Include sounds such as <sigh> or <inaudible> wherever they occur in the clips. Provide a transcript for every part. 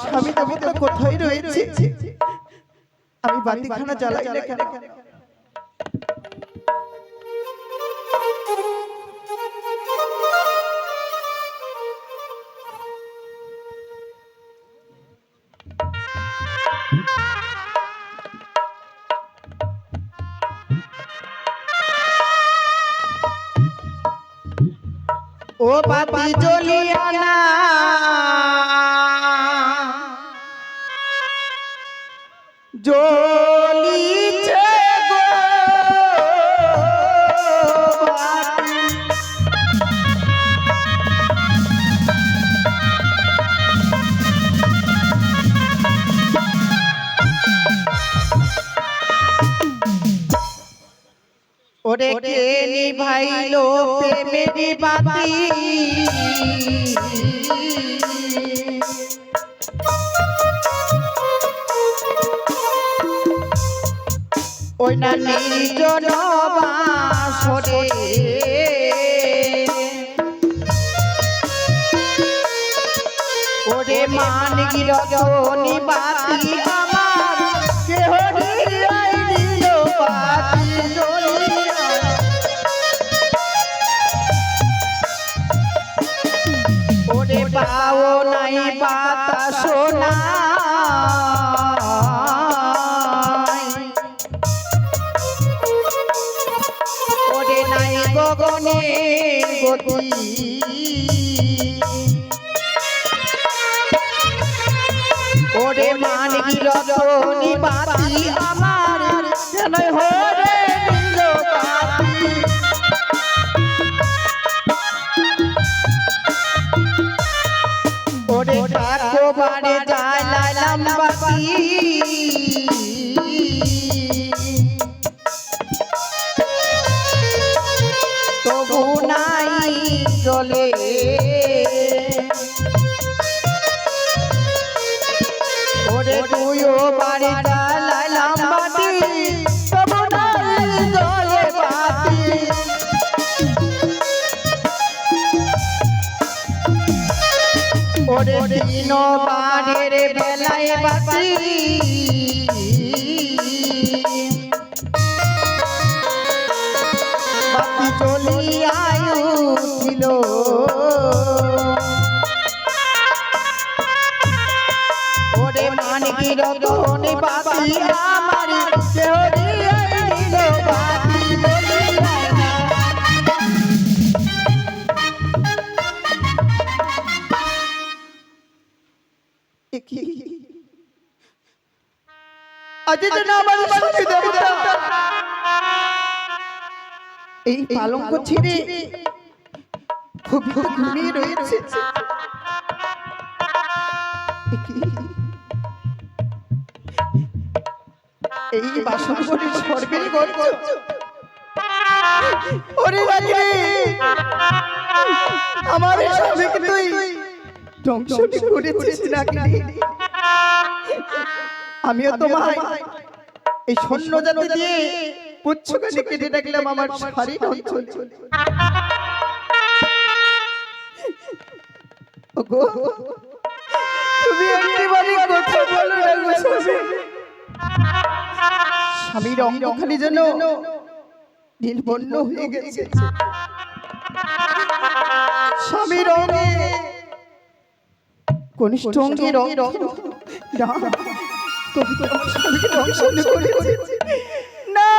স্বামী দেবতা কোথায় রয়েছে? আমি বাতিখানা জ্বালাই না কেন? ও বাতি জ্বলিয়া না ওরে কে নিভাইলো প্রেমের বাতি। ওই না নির্জন বাসরে ওরে মান গিরজনি বাতি। ওরে মানিক রজনী বাতি আমার কেন হরে নীল বাতি ওরে ঠাকুমারে জ্বালালাম বাতি। ওরে দিন বেলায় বাসি বাতি চলিয়ায় উঠিল ওরে মানিকি রতনে এই পালঙ্ক ছিঁড়ে খুব ঘুমিয়ে রয়েছে। এই বাসন করে সর্বের গর্ব ওরে রাজি আমার স্বামীকে তুই ধ্বংস করেছিস নাকি? আমিও তোমায় এই সৈন্য জাতি দিয়ে পুচ্ছকানি কেটে রাখলাম আমার শাড়ি অঞ্চল। ওগো, তুমি একেবারে কথা বলো না গো স্বামী। স্বামীর অঙ্গখানি যেন নীলবর্ণ হয়ে গেছে। স্বামীর অঙ্গে কনিষ্ঠ অঙ্গে রং না তবু তো আমার স্বামীকে দংশন করেছে না!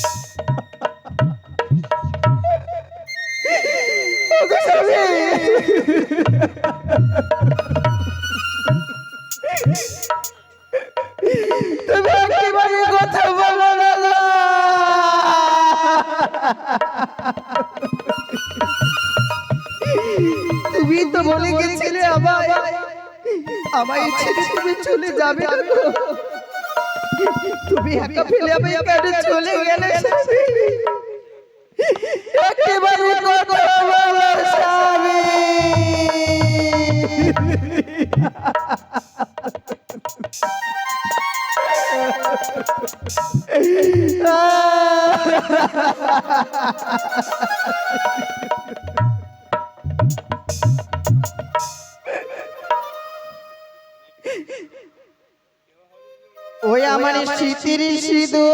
<laughs> যাবে না গো। তুমি একা ফেলে আমায় কেন চলে গেলে ওই আমার স্মৃতির সিধু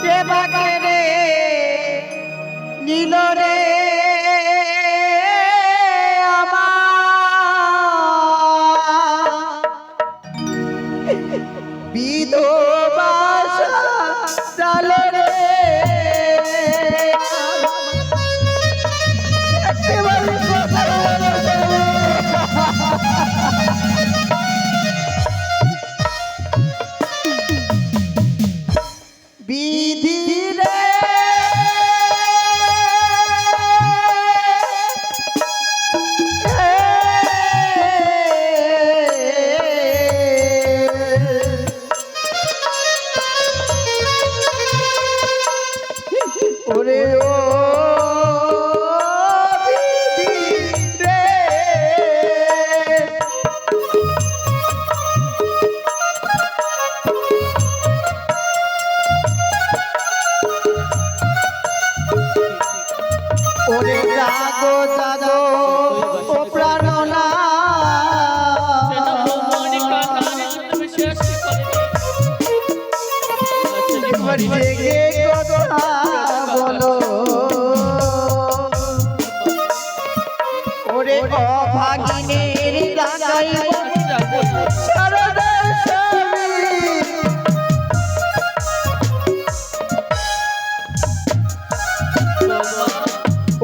কে বাগানে নীল রে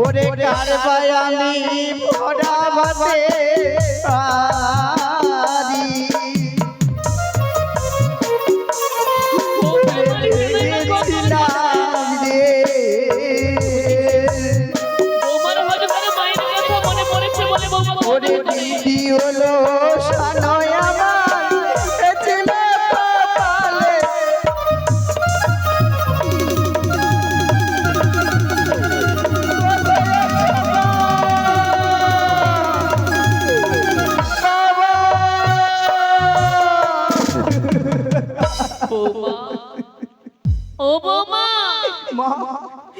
ওরে কার বায়ালি ভরা ভাতে আদি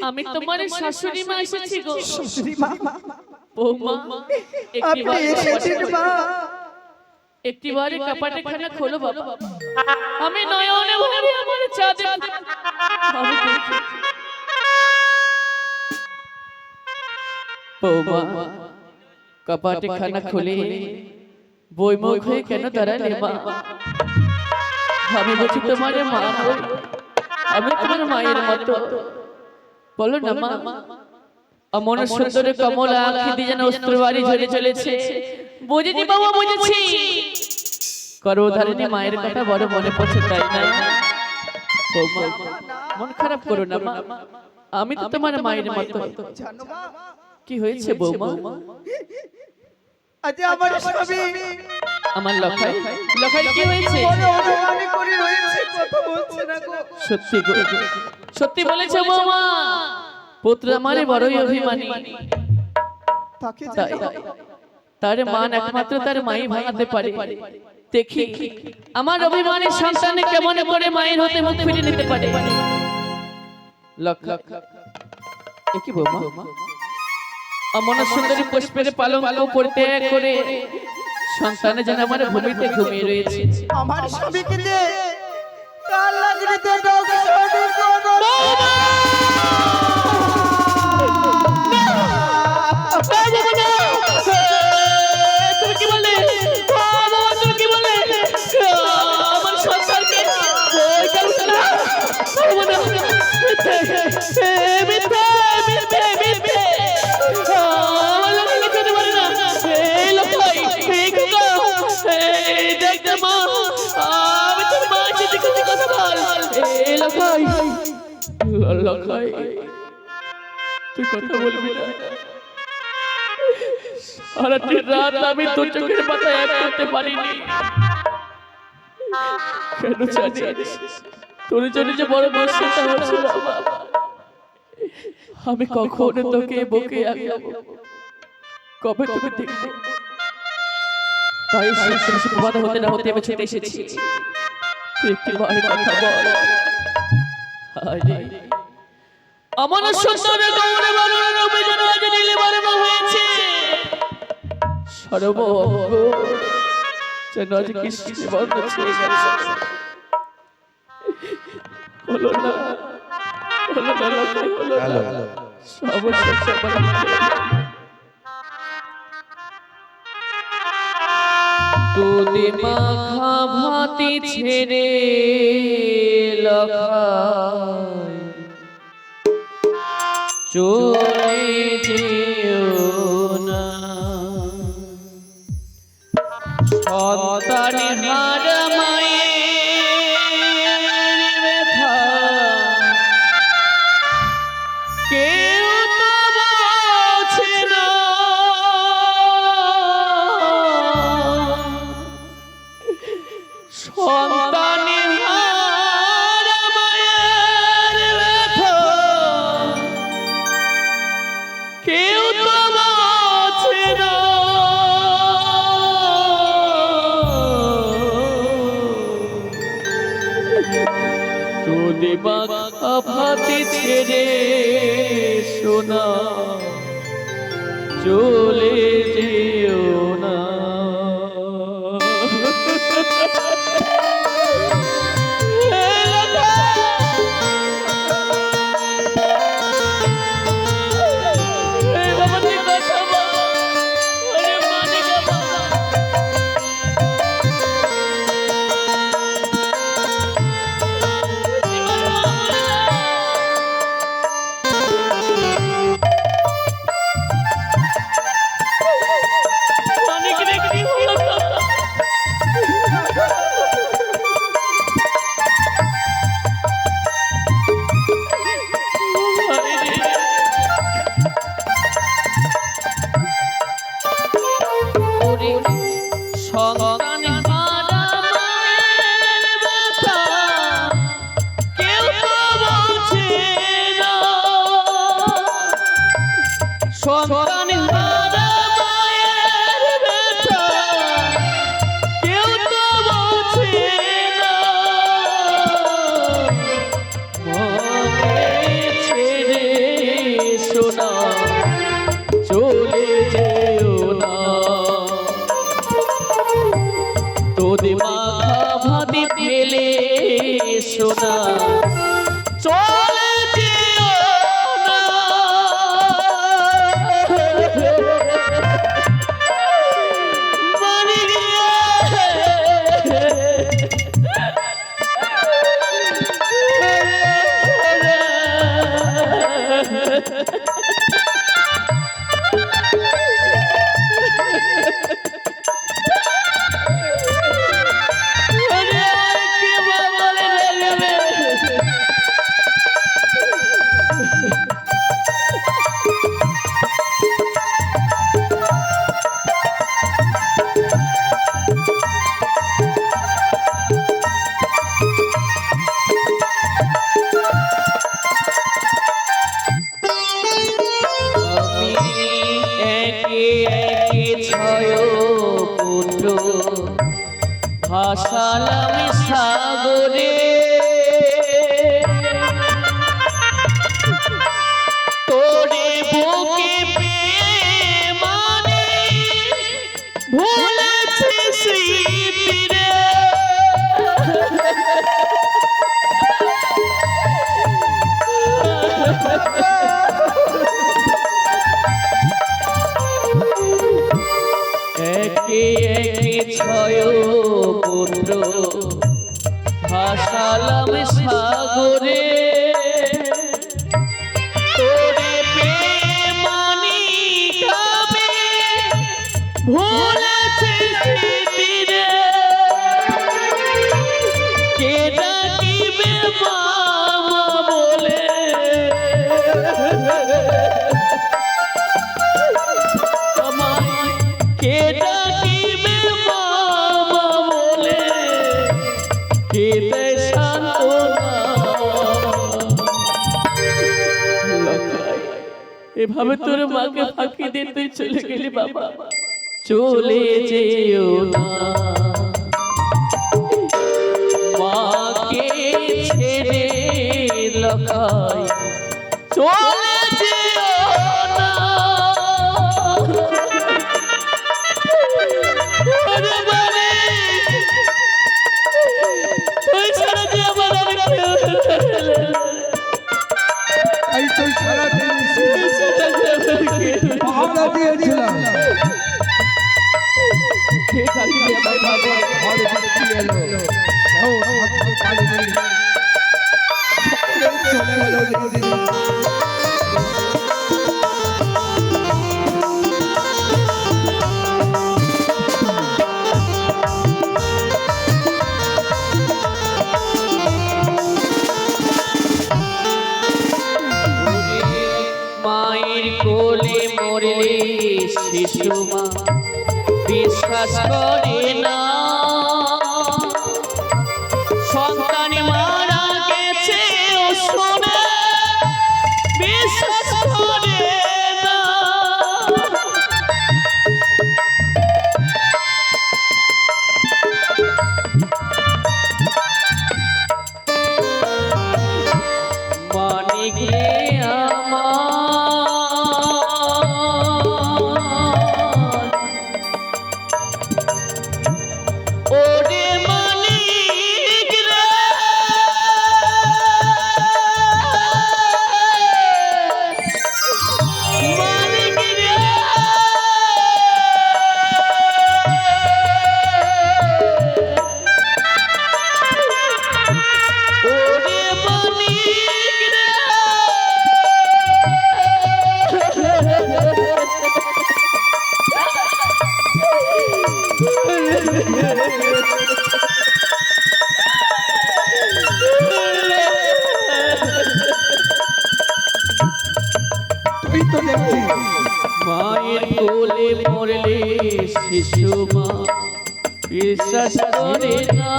আমি তোমার শাশুড়ি মা এসেছি গো। শ্রীমা বৌমা আপনি এসেছেন মা। একটিবারে কাপাটে খানা খোলো বাবা। আমি নয়নে ভরে আমার চাঁদে। বৌমা কপাটে খানা খুলে। বইমুখ হয়ে কেন দাঁড়ালে মা? আমি বলছি তোমার মা আমি তোমার মায়ের মতো। বলো না মা। অমন সুন্দর কমলা আঁখি দিয়ে যেন অস্ত্র বাড়ি ঝরে চলেছে। বুঝেছি বাবা বুঝেছি। গর্ভধারিণী মায়ের কথা বড় মনে পড়ছে তাই না? বৌমা, মন খারাপ করো না মা। আমি তো তোমার মায়ের মতো জানো মা। কি হয়েছে বৌমা? আজ আমার স্বামী। আমার লখাই। লখাই। কি হয়েছে? বড় অনুমানে করে রয়েছে কথা বলছে না গো। সত্যি গো। সত্যি বলেছে বৌমা। পুত্র আমারে বড়ই অভিমানী। তার মান একমাত্র তার মাই ভাঙাতে পারে। দেখি আমার অভিমানী সন্তানে কেমন করে মায়ের হতে মুখ ফিরে নিতে পারে? লক লক। একই বৌমা? অমন সুন্দরী পুষ্পের পালঙ্ক পরিত্যাগ করে সন্তানে যেন আমার ভূমিতে ঘুমিয়ে রয়েছে। আমার স্বামীকে যে কার লাগরিতে দগ্ধ তুই কথা বলবি না সারাটি কেন জানিস তোর জন্য যে বড় হচ্ছিল আমি কখনো তোকে বুকে কবে তোকে দেখব? তাই সেই হতে না হতে আমি ছুটে এসেছি। একটি কথা বল। আমার সন্তানের গৌরে বাংলার রূপে যেন আজ হয়েছে। যেন আজ কৃষ্ণে বন্ধ ছেড়ে গেছে হলো না। হলো না লোকে হলো না। সবার দুধে মাখা ভাতি ছেড়ে লখায় চলে যেও ভাতে ছেড়ে সোনা চলে যেও। ভাসালাম সাগরে এভাবে তোর মাকে ফাঁকি দিয়ে তুই চলে গেলি বাবা। চলে যেও না। মাকে ছেড়ে লকাই চলে দিয়েছিলাম চলে গেল মা বিশ্বাস করে তুই তো দেখছি মায়ের কোলে মরলে শিশু মা বিশ্বাস করে না।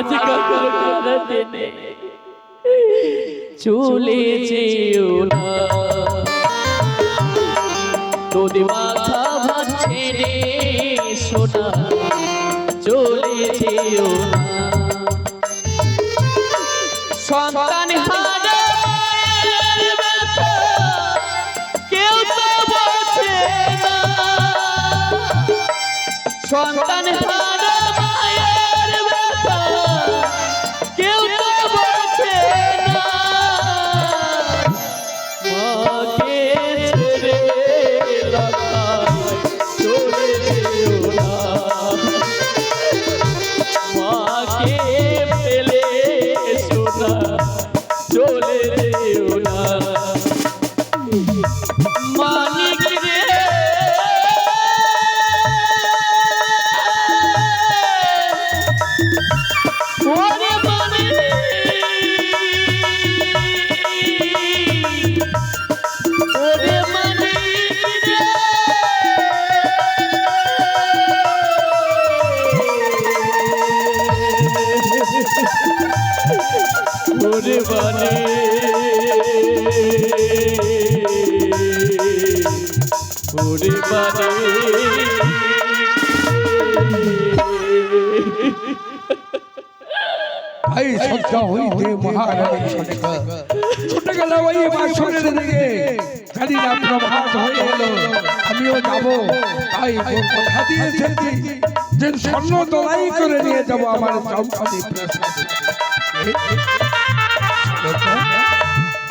মাঝে কখনো কাঁদাতে চলে যেও না। তোদের মাথা ভাঙছে রে সোনা, চলে যেও না। সন্তান হারা কেউ তো বোঝে না। সন্তান হারা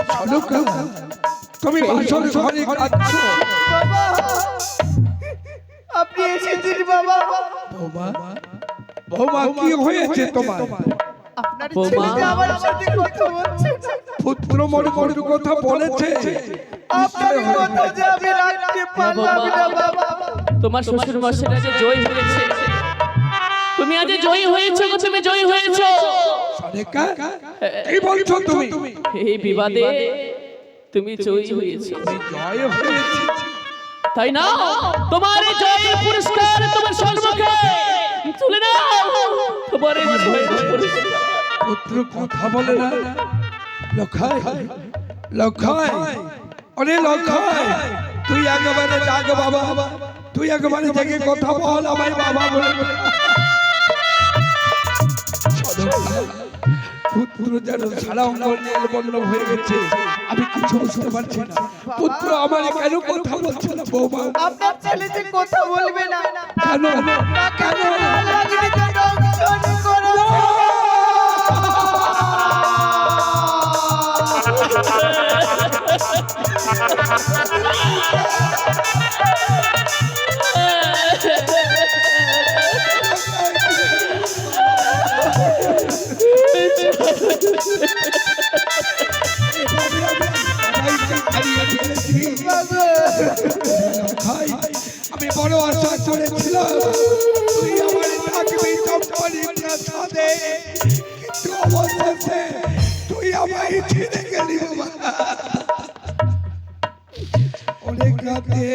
সলকা তুমি বাসর ঘরে কাঁদছো বাবা। আপনি এসেছেন বাবা। বৌমা বৌমা কি হয়েছে তোমার? আপনার ছেলে। আমার সাথে কথা বলছে। পুত্র মনে কথা বলেছে। আপনার কথা যে আমি রাখতে পারলাম না বাবা। তোমার শ্বশুর মশাইরা যে জয় হয়েছে তুমি আজ জয়ী হয়েছো গো তুমি জয়ী হয়েছো। সরেকা কি বলছো তুমি। এই বিবাদে তুমি জয়ী হয়েছো। জয় হয়েছে। তাই না? তোমার এই জয়ের পুরস্কার তোমার সম্মুখে। তুলে নাও তোমার এই জয়ের পুরস্কার। পুত্র কথা বলে না। লক্ষায় লক্ষায় অরে লক্ষায় তুই একেবারে ডাক বাবা। তুই একেবারে জেগে কথা বল আমার বাবা বলে। পুত্র যেন সারা অঙ্গ বন্ধ হয়ে গেছে আমি কিছু বুঝতে পারছি না। পুত্র আমার কেন কথা বলছে না বৌমা? আপনার ছেলে যে কথা বলবে না কেন? কেন? করো। <laughs> প্রাসাদে কিন্তু অবশেষে তুই আমায় ছেড়ে গেলি বাবা। অনেক রাতে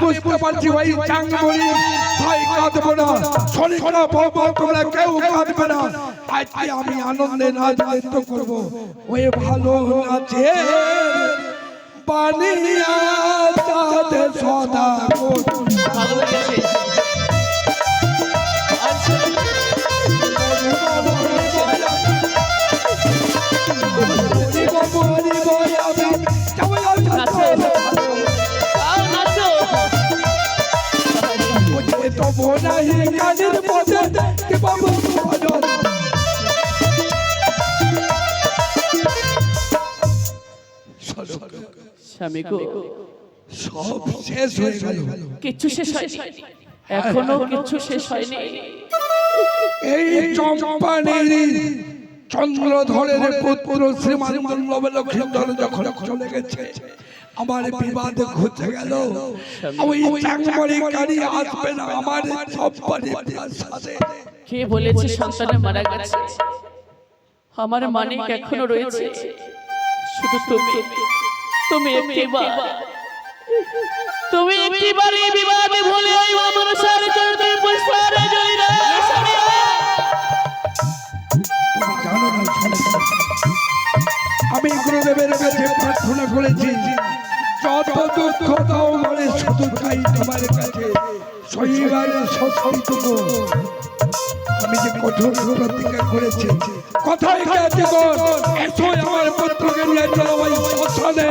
বুঝতে পারছি ভাই, চাঙ্গুলি। ভাই, কাঁদবো না। খারাপ বাবা তোমরা কেউ কাঁদবে না। আজকে আমি আনন্দে নাচ নৃত্য করব। ওই ভালো নাচে পানিয়া তাতে সদা ভালো তবু নাহি পথে কে বাবু ভজন স্বামী গো সব শেষ হয়ে গেল। কিচ্ছু শেষ হয়নি। এখনও কিচ্ছু শেষ হয়নি। এই চম্পানের চন্দ্রধরের পুত্র শ্রীমান লক্ষ্মীধর যখন চলে গেছে আমার বিবাদ ঘুরতে গেল। ওই চাংমারি গাড়ি আসবে না আমার সব চম্পানের সাথে কে বলেছে সন্তানে মারা গেছে? আমার মানিক এখনও রয়েছে। শুধু তুমি। তুমি। একটিবার। তুমি একটিবার এই বিবাদে ভুলে ওই মনসার চরিত্রে পুষ্পারে আমি গুরুদেবের কাছে প্রার্থনা করেছি। যত দুঃখ দাও মানে শুধু চাই তোমার কাছে। শনিবার সস্তিটুকু আমি যে কঠোর প্রতিজ্ঞা করেছি। কথায় কাছে এসো আমার পুত্রকে নিয়ে চলো ওই শ্মশানে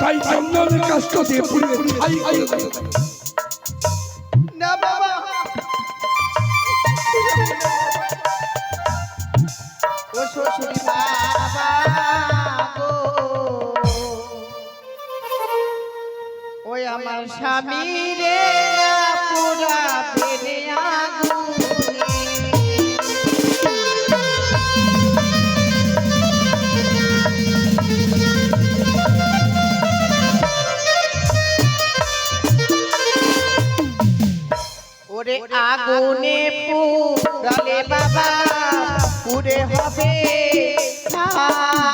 তাই চন্দনের কাষ্ট দিয়ে পুড়িয়ে ছাই করে স্বামী রে পুরা আগুনে ওরে আগুনে পুরালে বাবা পুরে হবে ওরে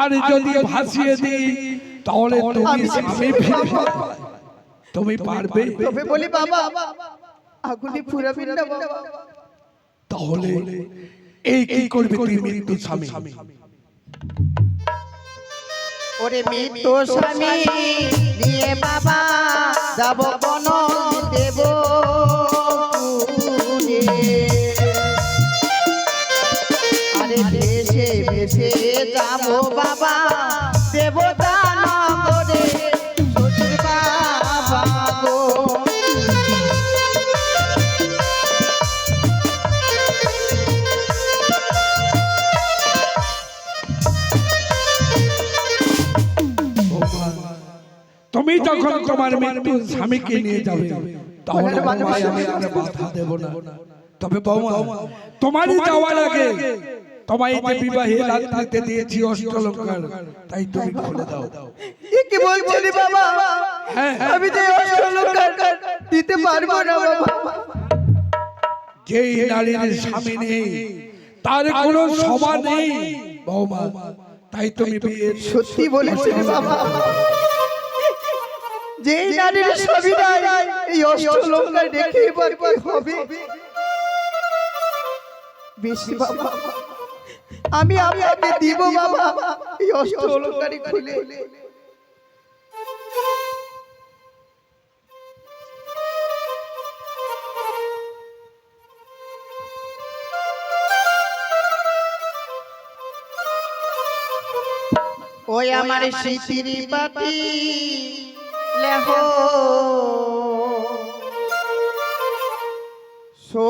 আর যদি ভাসিয়ে দিই তাহলে তুমি স্বামী ফিরবে তুমি পারবে। তবে বলি বাবা আগুনে ফুরাবেন না বাবা তাহলে এই কি করবে তুই মৃত্যু স্বামী? ওরে মৃত্যু স্বামী নিয়ে বাবা যাব বন দেব যখন তোমার মৃত্যু স্বামীকে নিয়ে যাবে তাহলে আমি আর বাধা দেব না। তবে বৌমা তোমারই যাওয়ার আগে তোমায় যে বিবাহে রাত্রিতে দিয়েছি অষ্টলঙ্কার তাই তুমি খুলে দাও। এ কি বাবা? হ্যাঁ, হ্যাঁ। আমি যে অষ্টলঙ্কার দিতে পারব না বাবা। যেই নারীর স্বামী নেই তার কোনো সমান নেই। বৌমা তাই তুমি সত্যি বলেছ বাবা। যেই নারীর ছবি নাই এই অষ্টলঙ্কার দেখে এবার কি হবে? বেশি বাবা। আমি আপনাকে দিব বাবা। এই অষ্টলঙ্কারই খুলে। ওই আমার স্মৃতির পাতি লেহ। সো